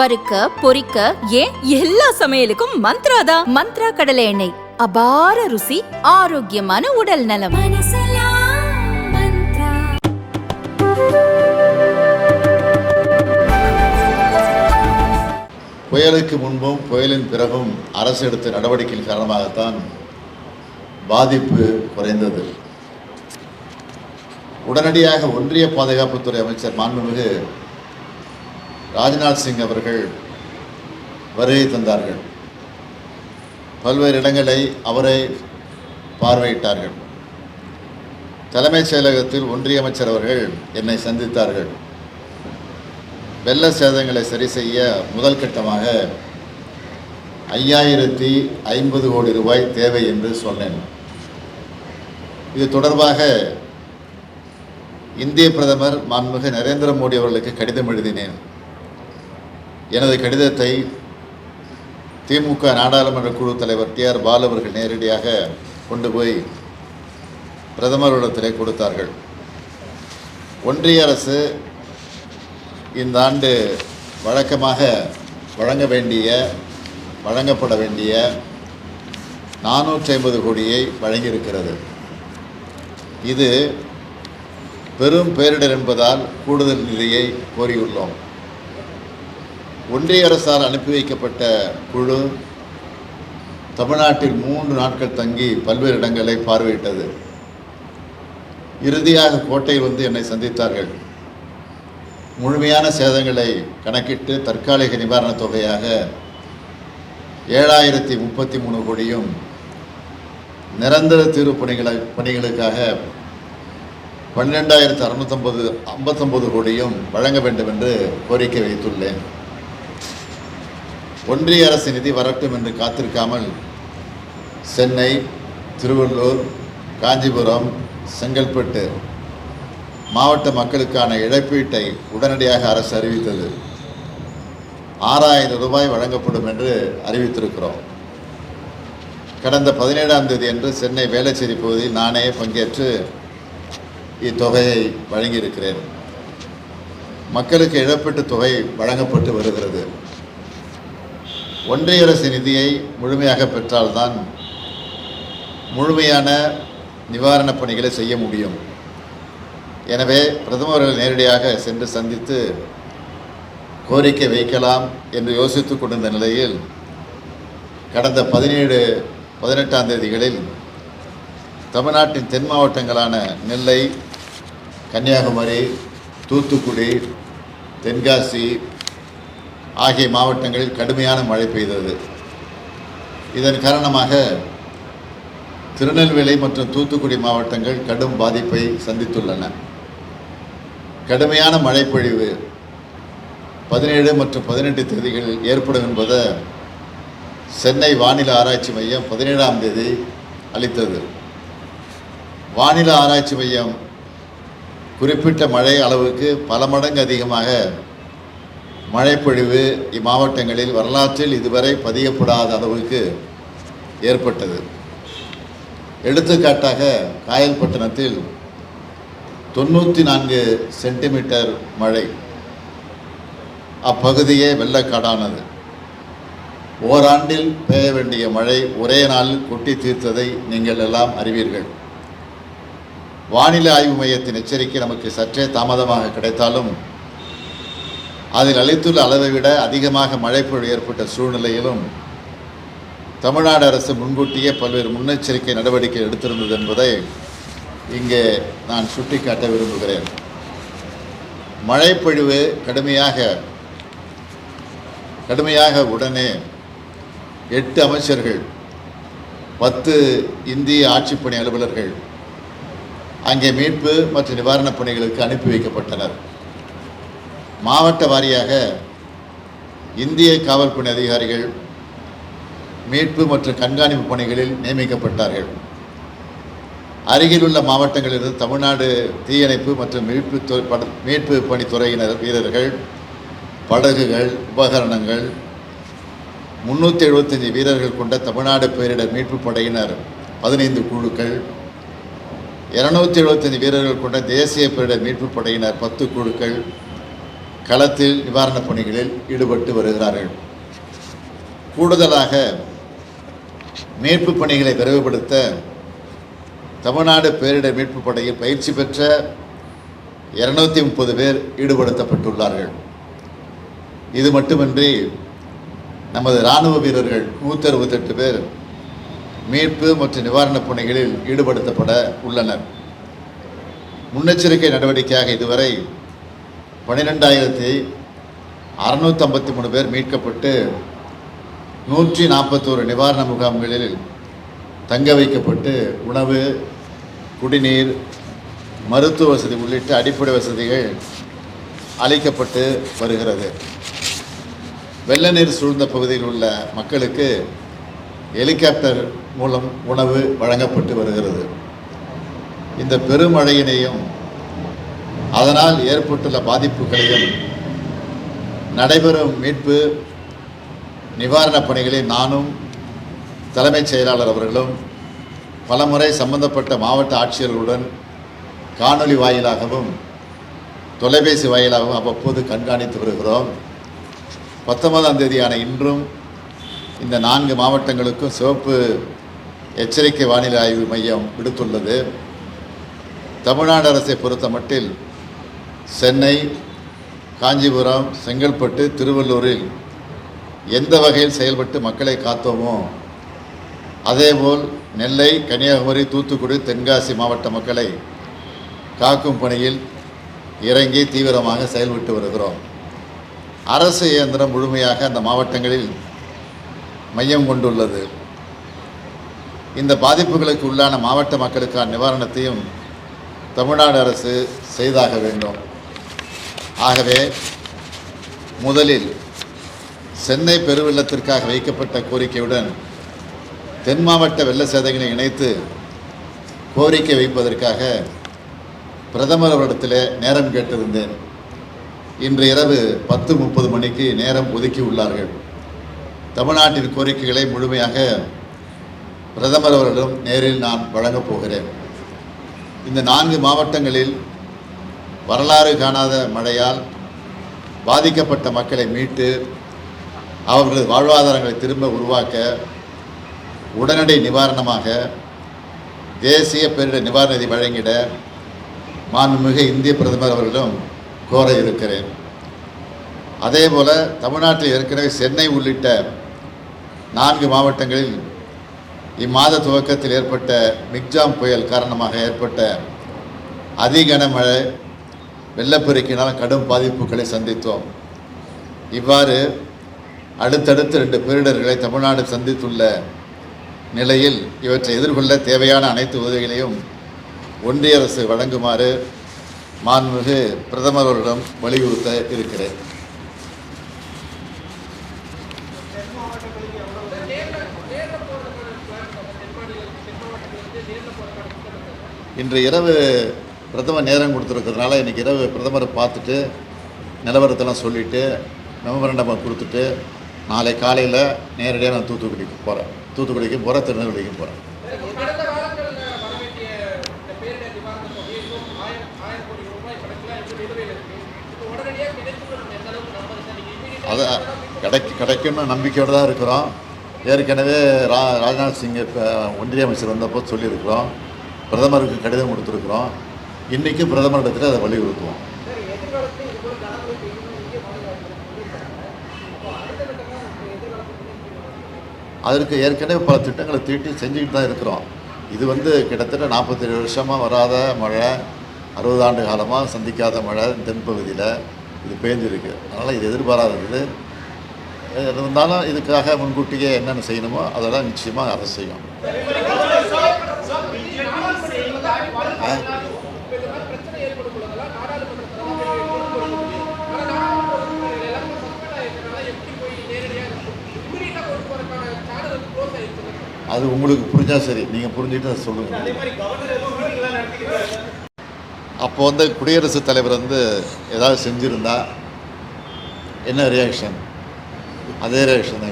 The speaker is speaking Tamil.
வறுக்க பொரிக்க ஏன் எல்லா சமையலுக்கும் மந்த்ரா தான் மந்த்ரா கடலை எண்ணெய். அபார ருசி ஆரோக்கியமான உடல் நலம். புயலுக்கு முன்பும் புயலின் பிறகும் அரசு எடுத்த நடவடிக்கையின் காரணமாகத்தான் பாதிப்பு குறைந்தது. உடனடியாக ஒன்றிய பாதுகாப்புத்துறை அமைச்சர் மாண்புமிகு ராஜ்நாத் சிங் அவர்கள் வருகை தந்தார்கள். பல்வேறு இடங்களை அவரை பார்வையிட்டார்கள். தலைமைச் செயலகத்தில் ஒன்றிய அமைச்சர் அவர்கள் என்னை சந்தித்தார்கள். வெள்ள சேதங்களை சரி செய்ய முதல் கட்டமாக ஐயாயிரத்தி ஐம்பது கோடி ரூபாய் தேவை என்று சொன்னேன். இது தொடர்பாக இந்திய பிரதமர் மாண்புமிகு நரேந்திர மோடி அவர்களுக்கு கடிதம் எழுதினேன். எனது கடிதத்தை திமுக நாடாளுமன்ற குழு தலைவர் டி ஆர் பாலு அவர்கள் நேரடியாக கொண்டு போய் பிரதமரிடத்திலே கொடுத்தார்கள். ஒன்றிய அரசு இந்த ஆண்டு வழக்கமாக வழங்க வேண்டிய வழங்கப்பட வேண்டிய நானூற்றி ஐம்பது கோடியை வழங்கியிருக்கிறது. இது பெரும் பேரிடர் என்பதால் கூடுதல் நிதியை கோரியுள்ளோம். ஒன்றிய அரசால் அனுப்பி வைக்கப்பட்ட குழு தமிழ்நாட்டில் மூன்று நாட்கள் தங்கி பல்வேறு இடங்களை பார்வையிட்டது. இறுதியாக கோட்டையில் வந்து என்னை சந்தித்தார்கள். முழுமையான சேதங்களை கணக்கிட்டு தற்காலிக நிவாரணத் தொகையாக ஏழாயிரத்தி முப்பத்தி மூணு கோடியும் நிரந்தர தீர்வு பணிகளை பணிகளுக்காக பன்னிரெண்டாயிரத்து அறுநூத்தொம்பது ஐம்பத்தொம்பது கோடியும் வழங்க வேண்டும் என்று கோரிக்கை வைத்துள்ளேன். ஒன்றிய அரசு நிதி வரட்டும் என்று காத்திருக்காமல் சென்னை திருவள்ளூர் காஞ்சிபுரம் செங்கல்பட்டு மாவட்ட மக்களுக்கான இழப்பீட்டை உடனடியாக அரசு அறிவித்தது. ஆறாயிரம் ரூபாய் வழங்கப்படும் என்று அறிவித்திருக்கிறோம். கடந்த பதினேழாம் தேதி அன்று சென்னை வேளச்சேரி பகுதியில் நானே பங்கேற்று இத்தொகையை வழங்கியிருக்கிறேன். மக்களுக்கு இழப்பீட்டு தொகை வழங்கப்பட்டு வருகிறது. ஒன்றிய அரசு நிதியை முழுமையாக பெற்றால்தான் முழுமையான நிவாரணப் பணிகளை செய்ய முடியும். எனவே பிரதமர்கள் நேரடியாக சென்று சந்தித்து கோரிக்கை வைக்கலாம் என்று யோசித்து கொண்டிருந்த நிலையில் கடந்த பதினேழு பதினெட்டாம் தேதிகளில் தமிழ்நாட்டின் தென் மாவட்டங்களான நெல்லை கன்னியாகுமரி தூத்துக்குடி தென்காசி ஆகிய மாவட்டங்களில் கடுமையான மழை பெய்தது. இதன் காரணமாக திருநெல்வேலி மற்றும் தூத்துக்குடி மாவட்டங்கள் கடும் பாதிப்பை சந்தித்துள்ளன. கடுமையான மழைப்பொழிவு பதினேழு மற்றும் பதினெட்டு தேதிகளில் ஏற்படும் என்பதை சென்னை வானிலை ஆராய்ச்சி மையம் பதினேழாம் தேதி அளித்தது. வானிலை ஆராய்ச்சி மையம் குறிப்பிட்ட மழை அளவுக்கு பல மடங்கு அதிகமாக மழைப்பொழிவு இம்மாவட்டங்களில் வரலாற்றில் இதுவரை பதியப்படாத அளவுக்கு ஏற்பட்டது. எடுத்துக்காட்டாக காயல்பட்டினத்தில் தொண்ணூற்றி நான்கு சென்டிமீட்டர் மழை. அப்பகுதியே வெள்ளக்காடானது. ஓராண்டில் பெய்ய வேண்டிய மழை ஒரே நாளில் கொட்டி தீர்த்ததை நீங்கள் எல்லாம் அறிவீர்கள். வானிலை ஆய்வு மையத்தின் எச்சரிக்கை நமக்கு சற்றே தாமதமாக கிடைத்தாலும் அதில் அளித்துள்ள அளவை விட அதிகமாக மழைப்பொழிவு ஏற்பட்ட சூழ்நிலையிலும் தமிழ்நாடு அரசு முன்கூட்டியே பல்வேறு முன்னெச்சரிக்கை நடவடிக்கை எடுத்திருந்தது என்பதை இங்கே நான் சுட்டிக்காட்ட விரும்புகிறேன். மழைப்பொழிவு கடுமையாக கடுமையாக உடனே எட்டு அமைச்சர்கள் பத்து இந்திய ஆட்சிப்பணி அலுவலர்கள் அங்கே மீட்பு மற்றும் நிவாரணப் பணிகளுக்கு அனுப்பி வைக்கப்பட்டனர். மாவட்ட வாரியாக இந்திய காவல்பணி அதிகாரிகள் மீட்பு மற்றும் கண்காணிப்பு பணிகளில் நியமிக்கப்பட்டார்கள். அருகிலுள்ள மாவட்டங்களிலிருந்து தமிழ்நாடு தீயணைப்பு மற்றும் மீட்பு துறை- பட- மீட்பு பணித்துறையினர் வீரர்கள் படகுகள் உபகரணங்கள் முன்னூற்றி எழுபத்தஞ்சு வீரர்கள் கொண்ட தமிழ்நாடு பேரிடர் மீட்பு படையினர் பதினைந்து குழுக்கள் இரநூத்தி எழுபத்தஞ்சு வீரர்கள் கொண்ட தேசிய பேரிடர் மீட்பு படையினர் பத்து குழுக்கள் களத்தில் நிவாரணப் பணிகளில் ஈடுபட்டு வருகிறார்கள். கூடுதலாக மீட்புப் பணிகளை விரைவுபடுத்த தமிழ்நாடு பேரிடர் மீட்புப் படையில் பயிற்சி பெற்ற இருநூத்தி முப்பது பேர் ஈடுபடுத்தப்பட்டுள்ளார்கள். இது மட்டுமின்றி நமது இராணுவ வீரர்கள் நூற்றி அறுபத்தெட்டு பேர் மீட்பு மற்றும் நிவாரணப் பணிகளில் ஈடுபடுத்தப்பட உள்ளனர். முன்னெச்சரிக்கை நடவடிக்கையாக இதுவரை பன்னிரெண்டாயிரத்தி அறநூற்றம்பத்தி மூணு பேர் மீட்கப்பட்டு நூற்றி நாற்பத்தோரு நிவாரண முகாம்களில் தங்க வைக்கப்பட்டு உணவு குடிநீர் மருத்துவ வசதி உள்ளிட்ட அடிப்படை வசதிகள் அளிக்கப்பட்டு வருகிறது. வெள்ள நீர் சூழ்ந்த பகுதியில் உள்ள மக்களுக்கு ஹெலிகாப்டர் மூலம் உணவு வழங்கப்பட்டு வருகிறது. இந்த பெருமழையினையும் அதனால் ஏற்பட்டுள்ள பாதிப்புகளையும் நடைபெறும் மீட்பு நிவாரணப் பணிகளில் நானும் தலைமைச் செயலாளர் அவர்களும் பலமுறை சம்பந்தப்பட்ட மாவட்ட ஆட்சியர்களுடன் காணொளி வாயிலாகவும் தொலைபேசி வாயிலாகவும் அவ்வப்போது கண்காணித்து வருகிறோம். பத்தொன்பதாம் தேதியான இன்றும் இந்த நான்கு மாவட்டங்களுக்கும் சிவப்பு எச்சரிக்கை வானிலை ஆய்வு மையம் விடுத்துள்ளது. தமிழ்நாடு அரசை பொறுத்த மட்டில் சென்னை காஞ்சிபுரம் செங்கல்பட்டு திருவள்ளூரில் எந்த வகையில் செயல்பட்டு மக்களை காத்தோமோ அதேபோல் நெல்லை கன்னியாகுமரி தூத்துக்குடி தென்காசி மாவட்ட மக்களை காக்கும் பணியில் இறங்கி தீவிரமாக செயல்பட்டு வருகிறோம். அரசு இயந்திரம் முழுமையாக அந்த மாவட்டங்களில் மையம் கொண்டுள்ளது. இந்த பாதிப்புகளுக்கு உள்ளான மாவட்ட மக்களுக்கான நிவாரணத்தையும் தமிழ்நாடு அரசு செய்தாக வேண்டும். ஆகவே முதலில் சென்னை பெருவெள்ளத்திற்காக வைக்கப்பட்ட கோரிக்கையுடன் தென் மாவட்ட வெள்ள சேதங்களை இணைத்து கோரிக்கை வைப்பதற்காக பிரதமர் அவரிடத்தில் நேரம் கேட்டிருந்தேன். இன்று இரவு பத்து முப்பது மணிக்கு நேரம் ஒதுக்கி உள்ளார்கள். தமிழ்நாட்டின் கோரிக்கைகளை முழுமையாக பிரதமர் அவரிடம் நேரில் நான் வழங்கப் போகிறேன். இந்த நான்கு மாவட்டங்களில் வரலாறு காணாத மழையால் பாதிக்கப்பட்ட மக்களை மீட்டு அவர்களது வாழ்வாதாரங்களை திரும்ப உருவாக்க உடனடி நிவாரணமாக தேசிய பேரிடர் நிவாரண நிதி வழங்கிட மாண்புமிகு இந்திய பிரதமர் அவர்களிடம் கோர இருக்கிறேன். அதேபோல தமிழ்நாட்டில் ஏற்கனவே சென்னை உள்ளிட்ட நான்கு மாவட்டங்களில் இம்மாத துவக்கத்தில் ஏற்பட்ட மிக்ஜாம் புயல் காரணமாக ஏற்பட்ட அதிகன மழை வெள்ளப்பெருக்கினால் கடும் பாதிப்புகளை சந்தித்தோம். இவ்வாறு அடுத்தடுத்து ரெண்டு பேரிடர்களை தமிழ்நாடு சந்தித்துள்ள நிலையில் இவற்றை எதிர்கொள்ள தேவையான அனைத்து உதவிகளையும் ஒன்றிய அரசு வழங்குமாறு மாண்புமிகு பிரதமர் அவரிடம் வலியுறுத்த இருக்கிறேன். இன்று இரவு பிரதமர் நேரம் கொடுத்துருக்கிறதுனால இன்றைக்கி இரவு பிரதமரை பார்த்துட்டு நிலவரத்தெல்லாம் சொல்லிவிட்டு மெமரண்டமை கொடுத்துட்டு நாளை காலையில் நேரடியாக நான் தூத்துக்குடிக்கு போகிறேன் தூத்துக்குடிக்கு போகிறேன் திருநெல்வேலிக்கு போகிறேன் அதை கிடைக்க கிடைக்கும்னு நம்பிக்கையோடு தான் இருக்கிறோம். ஏற்கனவே ரா ராஜ்நாத் சிங் இப்போ ஒன்றிய அமைச்சர் வந்தப்போ சொல்லியிருக்கிறோம். பிரதமருக்கு கடிதம் கொடுத்துருக்குறோம். இன்றைக்கும் பிரதமரிடத்தில் அதை வலியுறுத்துவோம். அதற்கு ஏற்கனவே பல திட்டங்களை தீட்டி செஞ்சுக்கிட்டு தான் இருக்கிறோம். இது வந்து கிட்டத்தட்ட நாற்பத்தேழு வருஷமாக வராத மழை அறுபது ஆண்டு காலமாக சந்திக்காத மழை தென்பகுதியில் இது பேஞ்சிருக்கு அதனால் இது எதிர்பாராதது. இருந்தாலும் இதுக்காக முன்கூட்டியே என்னென்ன செய்யணுமோ அதெல்லாம் நிச்சயமாக அரசு செய்யும். அது உங்களுக்கு புரிஞ்சால் சரி. நீங்கள் புரிஞ்சுட்டு அதை சொல்லுங்கள் அப்போ வந்து குடியரசுத் தலைவர் வந்து ஏதாவது செஞ்சுருந்தா என்ன ரியாக்ஷன் அதே ரியாக்ஷன் தான்